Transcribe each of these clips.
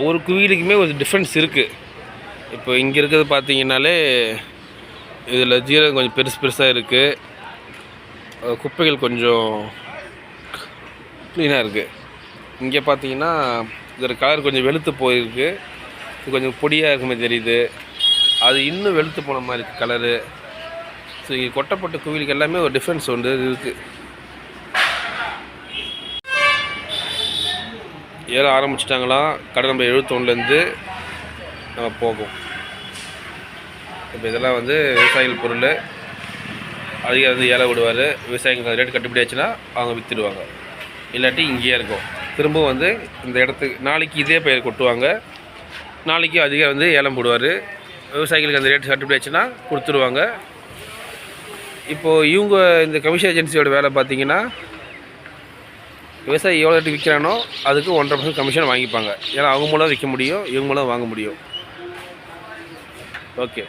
ஒவ்வொரு குவியலுக்குமே ஒரு டிஃப்ரென்ஸ் இருக்குது இப்போ இங்கே இருக்கிறது பார்த்தீங்கன்னாலே இதில் ஜீரகம் கொஞ்சம் பெருசு பெருசாக இருக்குது குப்பைகள் கொஞ்சம் க்ளீனாக இருக்குது இங்கே பார்த்தீங்கன்னா இதோட கலர் கொஞ்சம் வெளுத்து போயிருக்கு. இது கொஞ்சம் பொடியாக இருக்குமே தெரியுது. அது இன்னும் வெளுத்து போன மாதிரி இருக்குது கலரு ஸோ இங்கே கொட்டப்பட்ட குவியலுக்கு எல்லாமே ஒரு டிஃப்ரென்ஸ் ஒன்று இருக்குது ஏற ஆரம்பிச்சிட்டாங்களாம் கடை நம்பர் எழுபத்தொன்னுலேருந்து நம்ம போகும். இப்போ இதெல்லாம் வந்து விவசாயிகள் பொருள். அதிகம் வந்து ஏழை விடுவார். விவசாயிகளுக்கு ரேட் கட்டுப்படி ஆச்சுன்னா அவங்க விற்றுடுவாங்க இல்லாட்டி இங்கேயே இருக்கும். திரும்பவும் வந்து இந்த இடத்துக்கு நாளைக்கு இதே பயிர் கொட்டுவாங்க. நாளைக்கு அதிகம் வந்து ஏலம் போடுவார். விவசாயிகளுக்கு அந்த ரேட் கட்டுப்படி ஆச்சுன்னா கொடுத்துருவாங்க இப்போது இவங்க இந்த கமிஷன் ஏஜென்சியோட வேலை பார்த்தீங்கன்னா விவசாயி எவ்வளோ ரேட்டு விற்கிறானோ அதுக்கு ஒன்றரை பர்சன்ட் கமிஷன் வாங்கிப்பாங்க. ஏன்னா அவங்க மூலம் விற்க முடியும் இவங்க மூலம் வாங்க முடியும். ஓகே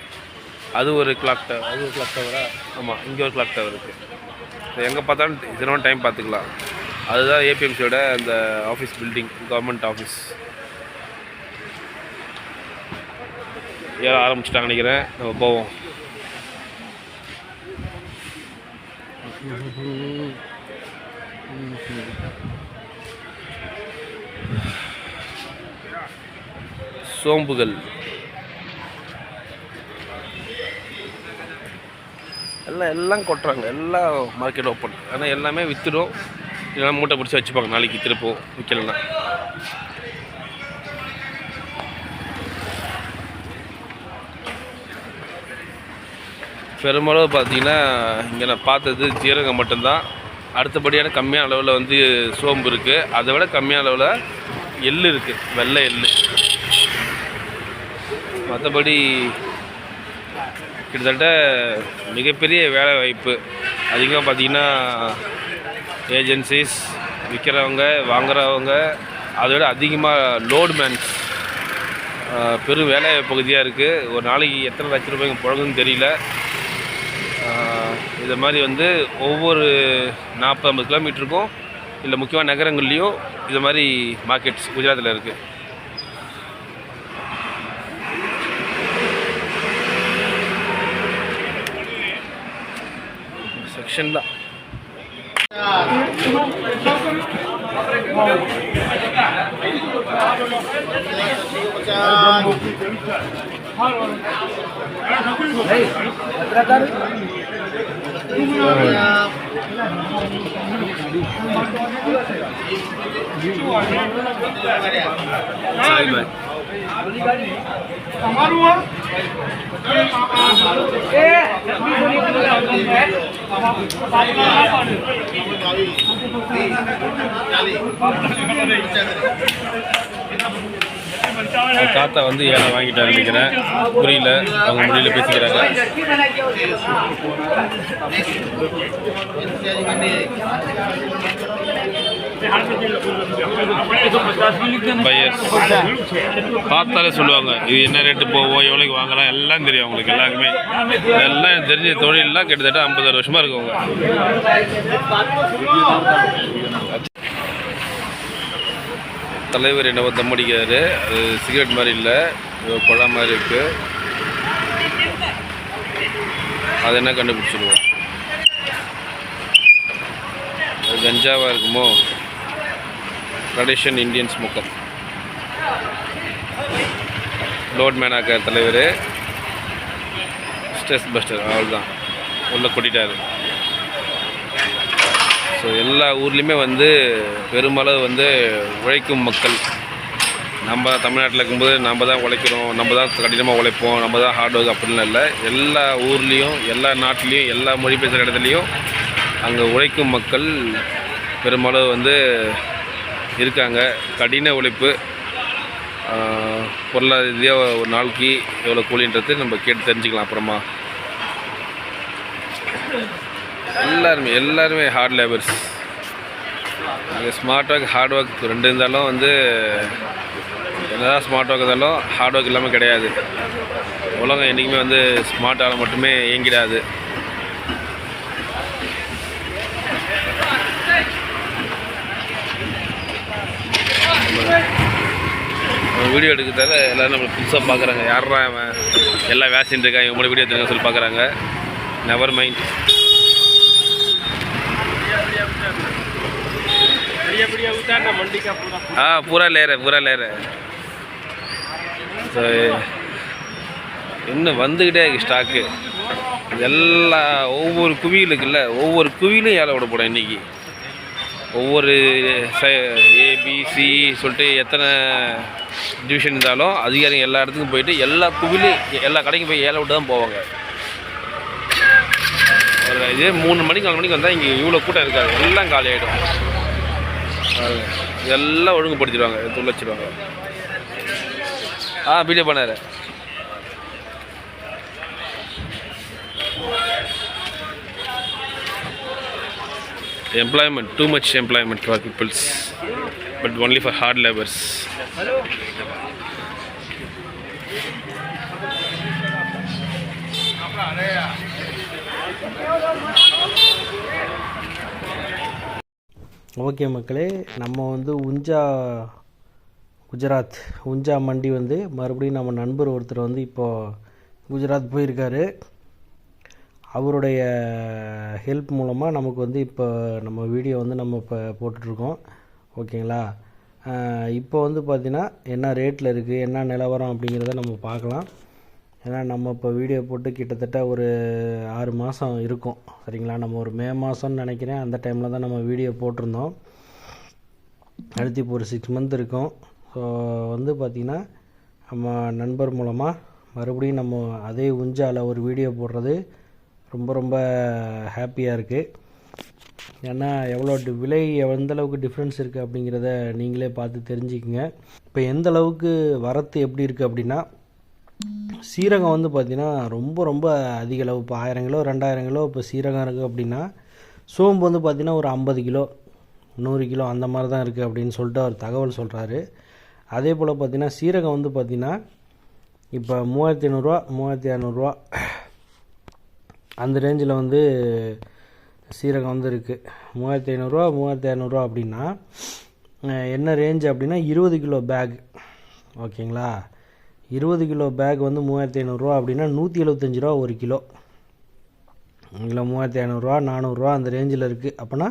அது ஒரு கிளாக் டவர் அது ஒரு கிளாக் டவரா ஆமாம் இங்கே ஒரு கிளாக் டவர் இருக்குது எங்கே பார்த்தாலும் இதனோட டைம் பார்த்துக்கலாம். அதுதான் ஏபிஎம்சியோட அந்த ஆஃபீஸ் பில்டிங் கவர்மெண்ட் ஆஃபீஸ் ஏற ஆரம்பிச்சிட்டாங்க நினைக்கிறேன். நம்ம போவோம். சோம்புகள். எல்லாம் எல்லாம் கொட்டுறாங்க. எல்லாம் மார்க்கெட் ஓப்பன் ஆனால் எல்லாமே விற்றுடும் இதெல்லாம் மூட்டை பிடிச்சி வச்சுப்பாங்க. நாளைக்கு திருப்போம் விற்கலன்னா பெரும்பாலும் பார்த்தீங்கன்னா இங்கே நான் பார்த்தது ஜீரகம் மட்டும்தான். அடுத்தபடியான கம்மியான அளவில் வந்து சோம்பு இருக்குது அதை விட கம்மியான அளவில் எள் இருக்குது வெள்ளை எள் மற்றபடி கிட்டத்தட்ட மிகப்பெரிய வேலை வாய்ப்பு. அதிகமாக பார்த்தீங்கன்னா ஏஜென்சிஸ் விற்கிறவங்க வாங்குறவங்க அதை விட அதிகமாக லோடுமேன்ஸ் பெரும் வேலை பகுதியாக இருக்குது ஒரு நாளைக்கு எத்தனை லட்ச ரூபாய்க்கு புழங்குன்னு தெரியல. இது மாதிரி வந்து ஒவ்வொரு நாற்பது ஐம்பது கிலோமீட்டருக்கும் இல்லை முக்கியமான நகரங்கள்லேயும் இது மாதிரி மார்க்கெட்ஸ் குஜராத்தில் இருக்குது செக்ஷன் தான். તમારું એ தாத்தா வந்து ஏழை வாங்கிட்டாரு நினைக்கிறேன். புரியல. அவங்க முடியல பேசிக்கிறாங்க. பையர்ஸ் பார்த்தாலே சொல்லுவாங்க இது என்ன ரேட்டு போவோம் எவ்வளோக்கு வாங்கலாம் எல்லாம் தெரியும் அவங்களுக்கு எல்லாருக்குமே. எல்லாம் தெரிஞ்ச தொழிலெலாம் கிட்டத்தட்ட ஐம்பதாறு வருஷமாக இருக்கவங்க தலைவர் என்னவோ தம் அடிக்கிறாரு. அது சிகரெட் மாதிரி இல்லை. பழம் குழா மாதிரி இருக்கு. அது என்ன கண்டுபிடிச்சிடுவோம் அது கஞ்சாவாக இருக்குமோ? ட்ரெடிஷன் இந்தியன் ஸ்மோக்கர் லோட் மேனாக்கார் தலைவர். ஸ்ட்ரெஸ் பஸ்டர் அவ்வளோதான் உள்ளே கொட்டிட்டார். ஸோ எல்லா ஊர்லேயுமே வந்து பெருமளவு வந்து உழைக்கும் மக்கள். நம்ம தமிழ்நாட்டில் இருக்கும்போது நம்ம தான் உழைக்கிறோம் நம்ம தான் கடினமாக உழைப்போம் நம்ம தான் ஹார்ட் ஒர்க் அப்படின்லாம் இல்லை. எல்லா ஊர்லேயும் எல்லா நாட்டிலையும் எல்லா மொழி பேசுகிற இடத்துலையும் அங்கே உழைக்கும் மக்கள் பெருமளவு வந்து இருக்காங்க. கடின உழைப்பு பொருளாதார ரீதியாக ஒரு நாளைக்கு எவ்வளோ கூலின்றது நம்ம கேட்டு தெரிஞ்சுக்கலாம் அப்புறமா. எல்லாருமே எல்லாருமே ஹார்ட் லேபர்ஸ் அது ஸ்மார்ட் ஒர்க் ஹார்ட் ஒர்க் ரெண்டு இருந்தாலும் வந்து என்னதான் ஸ்மார்ட் ஒர்க் இருந்தாலும் ஹார்ட் ஒர்க் இல்லாமல் கிடையாது. உலகம் என்றைக்குமே வந்து ஸ்மார்ட்டால் மட்டுமே இயங்கிடாது. வீடியோ எடுக்கிறதால எல்லோரும் நம்மளை புதுசாக பார்க்குறாங்க யாரா அவன் எல்லாம் வேசின்னு இருக்கான் இவங்க வீடியோ எடுத்துருங்க சொல்லி பார்க்குறாங்க நெவர் மைண்ட் हाँ पूरा ले रहे पूरा ले रहे ஸோ இன்னும் வந்துக்கிட்டே இருக்கு ஸ்டாக்கு எல்லா ஒவ்வொரு குவியல் இருக்குல்ல ஒவ்வொரு குவியிலும் ஏழை விட போகிறோம் இன்றைக்கி ஒவ்வொரு ஏபிசி சொல்லிட்டு எத்தனை டிவிஷன் இருந்தாலும் அதிகாரிங்க எல்லா இடத்துக்கும் போயிட்டு எல்லா குவிலையும் எல்லா கடைக்கும் போய் ஏழை விட்டு தான் போவாங்க ஒரு இதே மூணு மணிக்கு நாலு மணிக்கு வந்தால் இங்கே இவ்வளோ கூட்டம் இருக்காது எல்லாம் காலி ஆகிடும் எல்லாம் ஒழுங்குபடுத்திடுவாங்க எடுத்து வச்சிருவாங்க ஆ வீடியோ பண்ணாரு employment too much employment for peoples but only for hard laborers okay மக்களே நம்ம வந்து உஞ்சா குஜராத் உஞ்சா மண்டி வந்து மறுபடியும் நம்ம நண்பர் ஒருத்தர் வந்து இப்போது குஜராத் போயிருக்காரு. அவருடைய ஹெல்ப் மூலமாக நமக்கு வந்து இப்போ நம்ம வீடியோ வந்து நம்ம இப்போ போட்டுட்ருக்கோம். ஓகேங்களா? இப்போ வந்து பார்த்திங்கன்னா என்ன ரேட்டில் இருக்குது என்ன நிலவரம் அப்படிங்கிறத நம்ம பார்க்கலாம். ஏன்னா நம்ம இப்போ வீடியோ போட்டு கிட்டத்தட்ட ஒரு ஆறு மாதம் இருக்கும். சரிங்களா? நம்ம ஒரு மே மாதம்னு நினைக்கிறேன். அந்த டைமில் தான் நம்ம வீடியோ போட்டிருந்தோம். அடுத்து இப்போ ஒரு சிக்ஸ் மந்த் இருக்கும். ஸோ வந்து பார்த்திங்கன்னா நம்ம நண்பர் மூலமாக மறுபடியும் நம்ம அதே உஞ்சால ஒரு வீடியோ போடுறது ரொம்ப ரொம்ப ஹாப்பியாக இருக்குது ஏன்னா எவ்வளோ டி- விலை எந்த அளவுக்கு டிஃப்ரென்ஸ் இருக்குது அப்படிங்கிறத நீங்களே பார்த்து தெரிஞ்சுக்கங்க. இப்போ எந்த அளவுக்கு வரத்து எப்படி இருக்குது அப்படின்னா சீரகம் வந்து பார்த்திங்கன்னா ரொம்ப ரொம்ப அதிக அளவு. இப்போ ஆயிரம் கிலோ ரெண்டாயிரம் கிலோ இப்போ சீரகம் இருக்குது அப்படின்னா சோம்பு வந்து பார்த்திங்கன்னா ஒரு ஐம்பது கிலோ நூறு கிலோ அந்த மாதிரி தான் இருக்குது அப்படின்னு சொல்லிட்டு அவர் தகவல் சொல்கிறாரு அதே போல் பார்த்திங்கன்னா சீரகம் வந்து பார்த்திங்கன்னா இப்போ மூவாயிரத்தி ஐநூறுரூவா மூவாயிரத்தி இரநூறுவா அந்த ரேஞ்சில் வந்து சீரகம் வந்து இருக்குது மூவாயிரத்தி ஐநூறுரூவா மூவாயிரத்தி இரநூறுவா அப்படின்னா என்ன ரேஞ்ச் அப்படின்னா இருபது கிலோ பேக் ஓகேங்களா? இருபது கிலோ பேக் வந்து மூவாயிரத்தி ஐநூறுரூவா அப்படின்னா நூற்றி எழுபத்தஞ்சி ரூபா ஒரு கிலோ. இல்லை மூவாயிரத்தி ஐநூறுரூவா நானூறுரூவா அந்த ரேஞ்சில் இருக்குது அப்போனா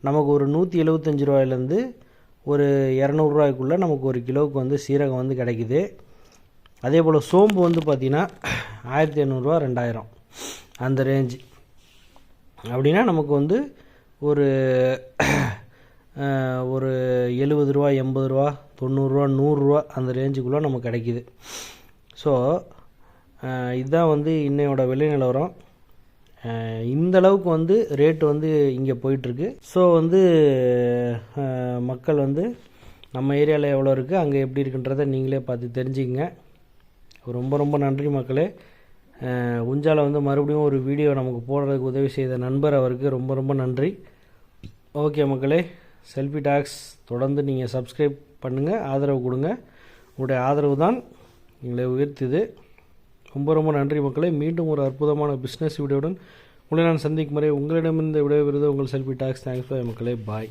நமக்கு ஒரு நூற்றி எழுபத்தஞ்சி ரூபாயிலேருந்து ஒரு இரநூறுவாய்க்குள்ளே நமக்கு ஒரு கிலோவுக்கு வந்து சீரகம் வந்து கிடைக்குது. அதே போல் சோம்பு வந்து பார்த்திங்கன்னா ஆயிரத்தி ஐநூறுரூவா ரெண்டாயிரம் அந்த ரேஞ்சு. அப்படின்னா நமக்கு வந்து ஒரு ஒரு எழுபது ரூபா எண்பது ரூபா தொண்ணூறுரூவா நூறுரூவா அந்த ரேஞ்சுக்குள்ளே நமக்கு கிடைக்கிது. ஸோ இதுதான் வந்து இன்னையோட விலை நிலவரம் இந்த அளவுக்கு வந்து ரேட் வந்து இங்கே போயிட்டுருக்கு. ஸோ வந்து மக்கள் வந்து நம்ம ஏரியாவில் எவ்வளோ இருக்குது அங்கே எப்படி இருக்குன்றதை நீங்களே பார்த்து தெரிஞ்சுக்கங்க. ரொம்ப ரொம்ப நன்றி மக்களே. உஞ்சால வந்து மறுபடியும் ஒரு வீடியோ நமக்கு போடுறதுக்கு உதவி செய்த நண்பர் அவருக்கு ரொம்ப ரொம்ப நன்றி. ஓகே மக்களே. செல்ஃபி டாக்ஸ் தொடர்ந்து நீங்கள் சப்ஸ்கிரைப் பண்ணுங்கள் ஆதரவு கொடுங்க. உங்களுடைய ஆதரவு தான் எங்களை உயர்த்துது ரொம்ப ரொம்ப நன்றி மக்களை. மீண்டும் ஒரு அற்புதமான பிஸ்னஸ் வீடியோடன் உங்களை நான் சந்திக்கும் முறை உங்களிடமிருந்து விடைபெறுவது உங்கள் செல்ஃபி டாக்ஸ். தேங்க்ஸ் பாய் மக்களே. பாய்